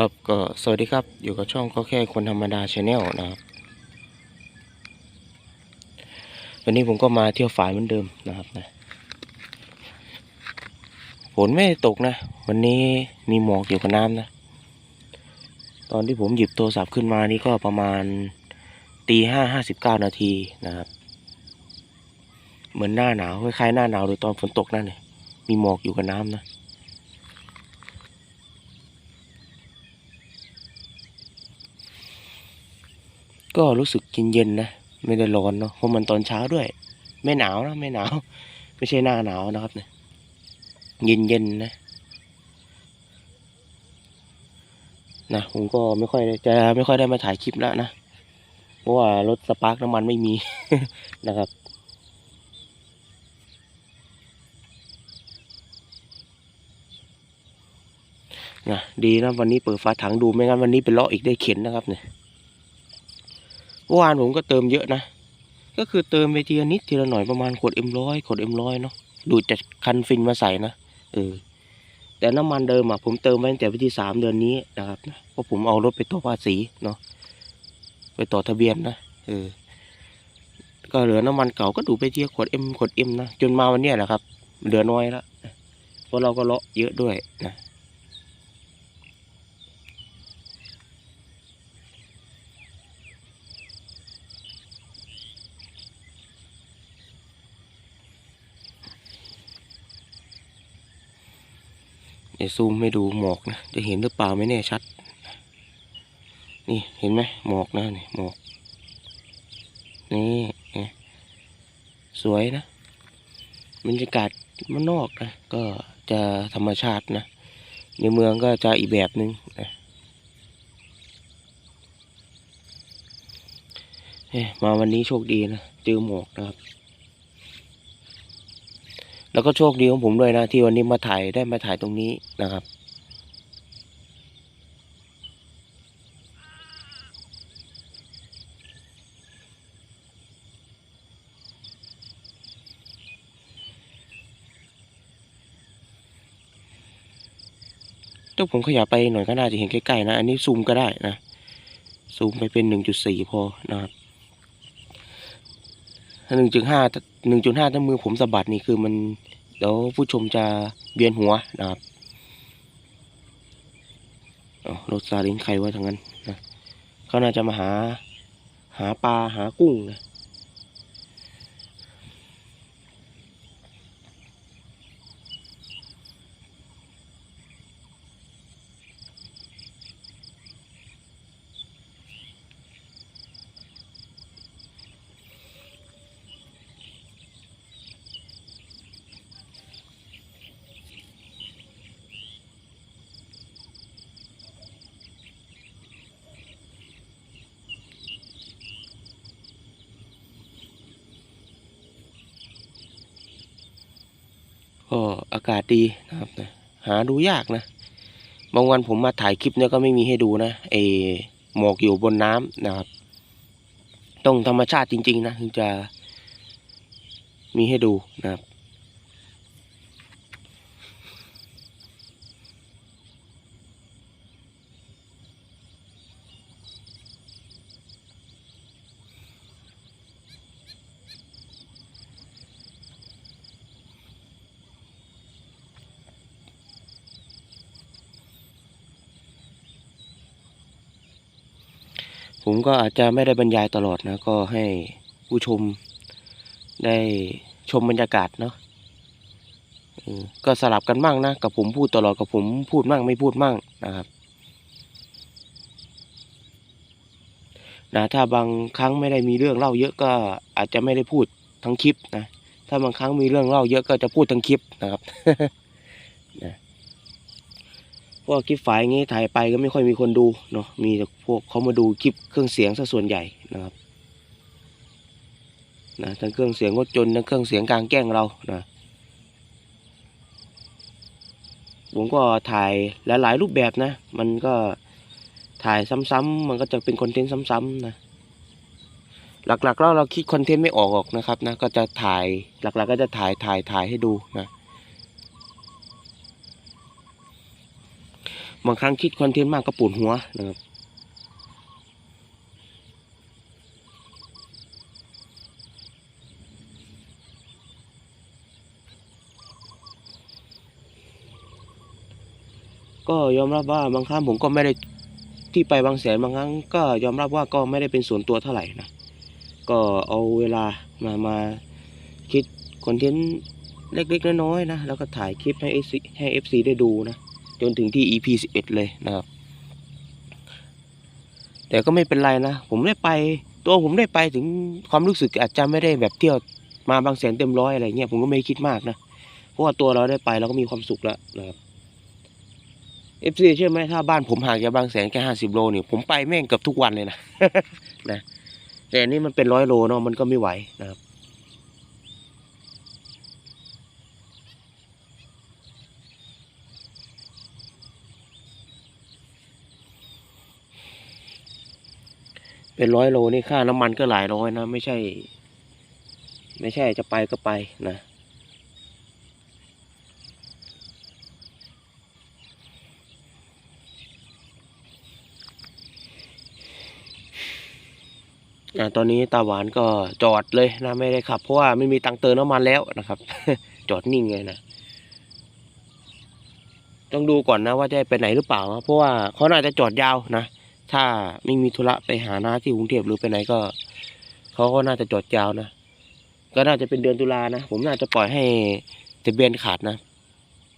ครับก็สวัสดีครับอยู่กับช่องก็แค่คนธรรมดาชาแนลนะครับ วันนี้ผมก็มาเที่ยวฝ่ายเหมือนเดิมนะครับนะฝนไม่ตกนะ วันนี้มีหมอกอยู่กับน้ำนะ ตอนที่ผมหยิบโทรศัพท์ขึ้นมานี่ก็ประมาณตีห้าห้าสิบเก้านาทีนะครับ เหมือนหน้าหนาวคล้ายๆหน้าหนาวโดยตอนฝนตกนั่นเลยมีหมอกอยู่กับน้ำนะ ก็รู้สึกเย็นๆนะไม่ได้ร้อนเนาะเพราะมันตอนเช้าด้วย ไม่หนาวนะไม่หนาว ไม่ใช่หน้าหนาวนะครับเนี่ยเย็นๆนะนะผมก็ไม่ค่อยจะไม่ค่อยได้มาถ่ายคลิปแล้วนะเพราะว่ารถสปาร์กน้ำมันไม่มีนะครับนะดีนะวันนี้เปิดฝาถังดูไม่งั้นวันนี้เป็นเลาะอีกได้เข็นนะครับเนี่ย เมื่อวานผมก็เติมเยอะนะ ก็คือเติมไปทีละนิดทีละหน่อยประมาณขวดเอ็มร้อยขวดเอ็มร้อยเนาะดูดจากคันฟินมาใส่นะเออแต่น้ำมันเดิมอะผมเติมไว้ตั้งแต่วันที่สามเดือนนี้นะครับนะเพราะผมเอารถไปต่อภาษีเนาะไปต่อทะเบียนนะเออก็เหลือน้ำมันเก่าก็ดูไปทีละขวดเอ็มขวดเอ็มนะจนมาวันเนี้ยแหละครับ เหลือน้อยแล้วเพราะเราก็เลาะเยอะด้วยนะ ดี๋ยวซูมให้ดูหมอกนะจะเห็นหรือเปล่าไม่แน่ชัด นี่เห็นไหมหมอกนะนี่หมอกนี่สวยนะบรรยากาศมันนอกนะก็จะธรรมชาตินะในเมืองก็จะอีกแบบหนึ่งนะมาวันนี้โชคดีนะเจอหมอกนะครับ แล้วก็โชคดีของผมด้วยนะ ที่วันนี้มาถ่ายได้มาถ่ายตรงนี้นะครับ ถ้าผมขยับไปหน่อยก็น่าจะเห็นใกล้ๆนะ อันนี้ซูมก็ได้นะ ซูมไปเป็นหนึ่งจุดสี่พอนะครับ หนึ่งจุดห้าหนึ่งจุดห้าถ้ามือผมสะบัดนี่คือมันเดี๋ยวผู้ชมจะเบียนหัวนะครับรถซาเล้งใครวะทางนั้นนะเขาน่าจะมาหาหาปลาหากุ้งนะ ก็อากาศดีนะครับนะหาดูยากนะ บางวันผมมาถ่ายคลิปเนี่ยก็ไม่มีให้ดูนะเออหมอกอยู่บนน้ำนะครับ ต้องธรรมชาติจริง ๆ นะถึงจะมีให้ดูนะครับ ผมก็อาจจะไม่ได้บรรยายตลอดนะ ก็ให้ผู้ชมได้ชมบรรยากาศเนาะก็สลับกันบ้างนะ กับผมพูดตลอดกับผมพูดมั่งไม่พูดมั่งนะครับนะถ้าบางครั้งไม่ได้มีเรื่องเล่าเยอะก็อาจจะไม่ได้พูดทั้งคลิปนะ ถ้าบางครั้งมีเรื่องเล่าเยอะก็จะพูดทั้งคลิปนะครับนะ พราะว่าคลิปฝ่ายงี้ถ่ายไปก็ไม่ค่อยมีคนดูเนาะมีแต่พวกเขามาดูคลิปเครื่องเสียงซะส่วนใหญ่นะครับนะทั้งเครื่องเสียงรถจนทั้งเครื่องเสียงกลางแกล้งเรานะผมก็ถ่ายหลายๆรูปแบบนะ มันก็ถ่ายซ้ำๆมันก็จะเป็นคอนเทนต์ซ้ำๆนะหลักๆแล้วเราคิดคอนเทนต์ไม่ออกหรอกนะครับนะก็จะถ่ายหลักๆ ก็จะถ่ายถ่ายถ่ายให้ดูนะ บางครั้งคิดคอนเทนต์มากก็ปวดหัวนะครับ ก็ยอมรับว่าบางครั้งผมก็ไม่ได้ที่ไปบางแสนบางครั้ง ก็ยอมรับว่าก็ไม่ได้เป็นส่วนตัวเท่าไหร่นะ ก็เอาเวลามามาคิดคอนเทนต์เล็กๆน้อยๆนะ แล้วก็ถ่ายคลิปให้ FC ให้ FC ได้ดูนะ จนถึงที่ EP 11 เลยนะครับ แต่ก็ไม่เป็นไรนะ ผมได้ไป ตัวผมได้ไปถึงความรู้สึกอาจจะไม่ได้แบบเที่ยวมาบางแสนเต็มร้อยอะไรเงี้ยผมก็ไม่คิดมากนะ เพราะว่าตัวเราได้ไปเราก็มีความสุขแล้วนะครับ FC เชื่อไหมถ้าบ้านผมห่างจากบางแสนแค่ห้าสิบโลเนี่ยผมไปแม่งเกือบทุกวันเลยนะนะแต่นนี้มันเป็นร้อยโลเนาะมันก็ไม่ไหวนะครับ เป็นร้อยโลนี่ค่าน้ำมันก็หลายร้อยนะ ไม่ใช่ ไม่ใช่จะไปก็ไปนะอ่าตอนนี้ตาหวานก็จอดเลยนะไม่ได้ขับ เพราะว่าไม่มีตังเติมน้ำมันแล้วนะครับ จอดนิ่งเลยนะต้องดูก่อนนะว่าจะไปไหนหรือเปล่านะเพราะว่าเขาน่าจะจอดยาวนะ ถ้าไม่มีธุระไปหาน้าที่กรุงเทพหรือไปไหนก็เขาก็น่าจะจอดยาวนะ ก็น่าจะเป็นเดือนตุลานะ ผมน่าจะปล่อยให้ทะเบียนขาดนะ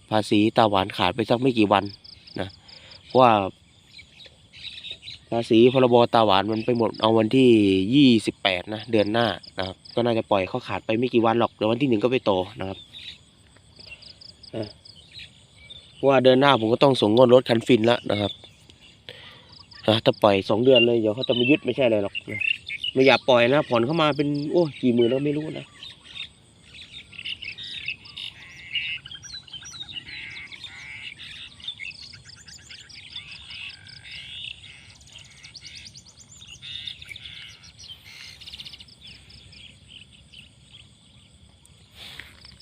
ภาษีตาหวานขาดไปสักไม่กี่วันนะเพราะว่า ภาษีพรบตาหวานมันไปหมดเอาวันที่ยี่สิบแปดนะเดือนหน้านะครับ ก็น่าจะปล่อยเขาขาดไปไม่กี่วันหรอกเดี๋ยววันที่หนึ่งก็ไปโตนะครับเพราะว่าเดือนหน้าผมก็ต้องส่งงวดรถคันฟินแล้วนะครับ อะถ้าปล่อยสองเดือนเลยเดี๋ยวเขาจะมายึดไม่ใช่อะไรหรอกนะไม่อยากปล่อยนะผ่อนเข้ามาเป็นโอ้กี่หมื่นแล้วไม่รู้นะ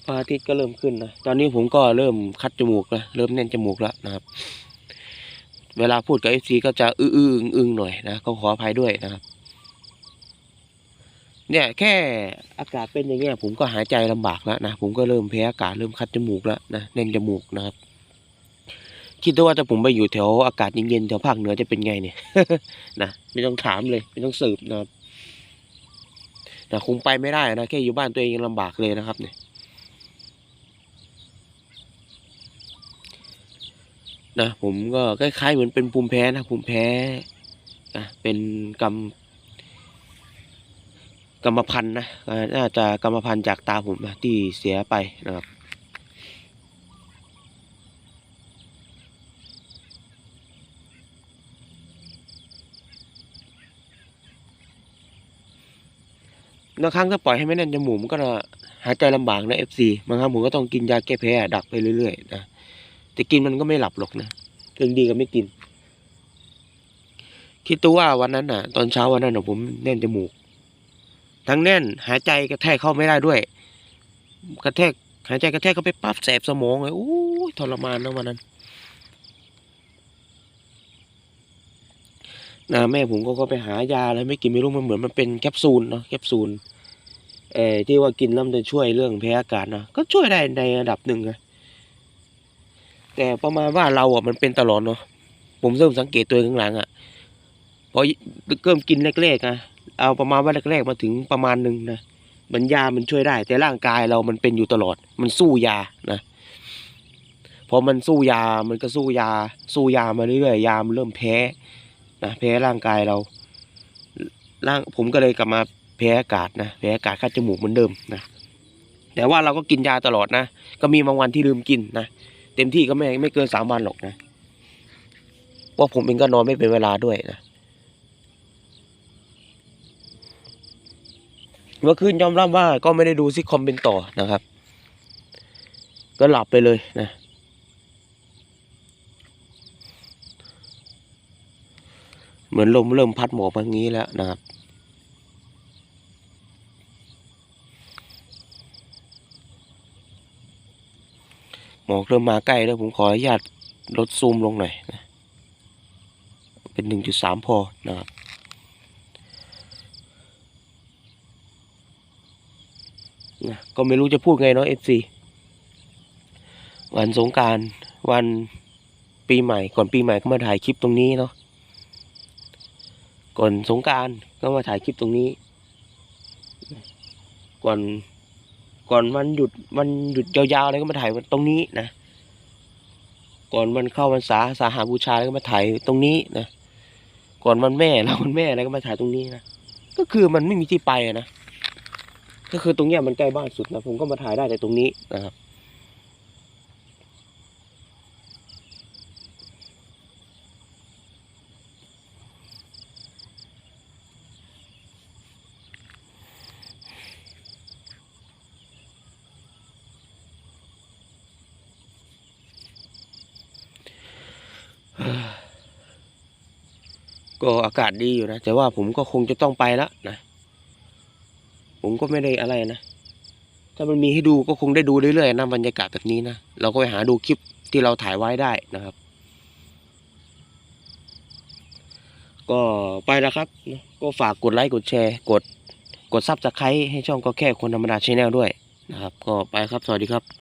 พระอาทิตย์ก็เริ่มขึ้นนะ ตอนนี้ผมก็เริ่มคัดจมูกแล้ว เริ่มแน่นจมูกแล้วนะครับ เวลาพูดกับเอฟซีก็จะอื้ออึงอึงหน่อยนะก็ขออภัยด้วยนะครับ เนี่ยแค่อากาศเป็นอย่างเงี้ยผมก็หายใจลำบากแล้วนะผมก็เริ่มแพ้อากาศเริ่มคัดจมูกแล้วนะแน่นจมูกนะครับคิดว่าถ้าผมไปอยู่แถวอากาศเย็นๆแถวภาคเหนือจะเป็นไงเนี่ยนะไม่ต้องถามเลย ไม่ต้องสืบนะครับนะคงไปไม่ได้นะแค่อยู่บ้านตัวเองยังลำบากเลยนะครับเนี่ย นะผมก็คล้ายๆเหมือนเป็นภูมิแพ้นะภูมิแพ้นะเป็นกรรมกรรมพันธุ์นะน่าจะกรรมพันธุ์จากตาผมนะที่เสียไปนะครับบางครั้งถ้าปล่อยให้ไม่แน่นจมูกมันก็หายใจลำบากนะเอฟซีบางครั้งผมก็ต้องกินยาแก้แพ้ดักไปเรื่อยๆนะ จะกินมันก็ไม่หลับหรอกนะถึงดีก็ไม่กิน คิดตัวว่าวันนั้นน่ะ ตอนเช้าวันนั้นน่ะผมแน่นจมูก ทั้งแน่นหายใจกระแทกเข้าไม่ได้ด้วย กระแทกหายใจกระแทกเข้าไปปั๊บแสบสมองเลยโอ้ยทรมานนะวันนั้นนะแม่ผมก็ก็ไปหายาอะไรไม่กินไม่รู้มันเหมือนมันเป็นแคปซูลเนาะแคปซูลเอ่อที่ว่ากินแล้วมันจะช่วยเรื่องแพ้อากาศนะก็ช่วยได้ในระดับหนึ่งนะ แต่ประมาณว่าเราอะมันเป็นตลอดเนาะผมเริ่มสังเกตตัวเองข้างหลังอะพอเริ่มกินแรกๆนะเอาประมาณว่าแรกๆมาถึงประมาณหนึ่งนะมันยามันช่วยได้ แต่ร่างกายเรามันเป็นอยู่ตลอด มันสู้ยานะพอมันสู้ยามันก็สู้ยา สู้ยามาเรื่อยๆยามันเริ่มแพ้นะแพ้ร่างกายเราร่างผมก็เลยกลับมาแพ้อากาศนะแพ้อากาศคัดจมูกเหมือนเดิมนะแต่ว่าเราก็กินยาตลอดนะ ก็มีบางวันที่ลืมกินนะ เต็มที่ก็ไม่ไม่เกินสามวันหรอกนะเพราผมเองก็นอนไม่เป็นเวลาด้วยนะเมื่อคืนยอมรับว่าก็ไม่ได้ดูซิคอมเป็นต่อนะครับ ก็หลับไปเลยนะเหมือนลมเริ่มพัดหมอกมาทางนี้แล้วนะครับ หมอกเริ่มมาใกล้แล้วผมขออนุญาตลดซูมลงหน่อยนะเป็นหนึ่งจุดสามพอนะครับนะก็ไม่รู้จะพูดไงเนาะเอฟซีวันสงการวันปีใหม่ ก่อนปีใหม่ก็มาถ่ายคลิปตรงนี้เนาะก่อนสงการก็มาถ่ายคลิปตรงนี้ ก่อน ก่อนวันหยุดวันหยุดยาวๆอะไรก็มาถ่ายตรงนี้นะ ก่อนวันเข้าวันษาสาหาบูชาแล้วก็มาถ่ายตรงนี้นะ ก่อนวันแม่แล้ววันแม่แล้วก็มาถ่ายตรงนี้นะ ก็คือมันไม่มีที่ไปอะนะ ก็คือตรงเนี้ยมันใกล้บ้านสุดนะผมก็มาถ่ายได้แต่ตรงนี้นะครับ ก็อากาศดีอยู่นะ แต่ว่าผมก็คงจะต้องไปแล้วนะ ผมก็ไม่ได้อะไรนะ ถ้ามันมีให้ดูก็คงได้ดูเรื่อยๆนะบรรยากาศแบบนี้นะ เราก็ไปหาดูคลิปที่เราถ่ายไว้ได้นะครับ ก็ไปแล้วครับ ก็ฝากกดไลค์กดแชร์ กดกดซับสไครต์ให้ช่องก็แค่คนธรรมดาชแนลด้วยนะครับ ก็ไปครับ สวัสดีครับ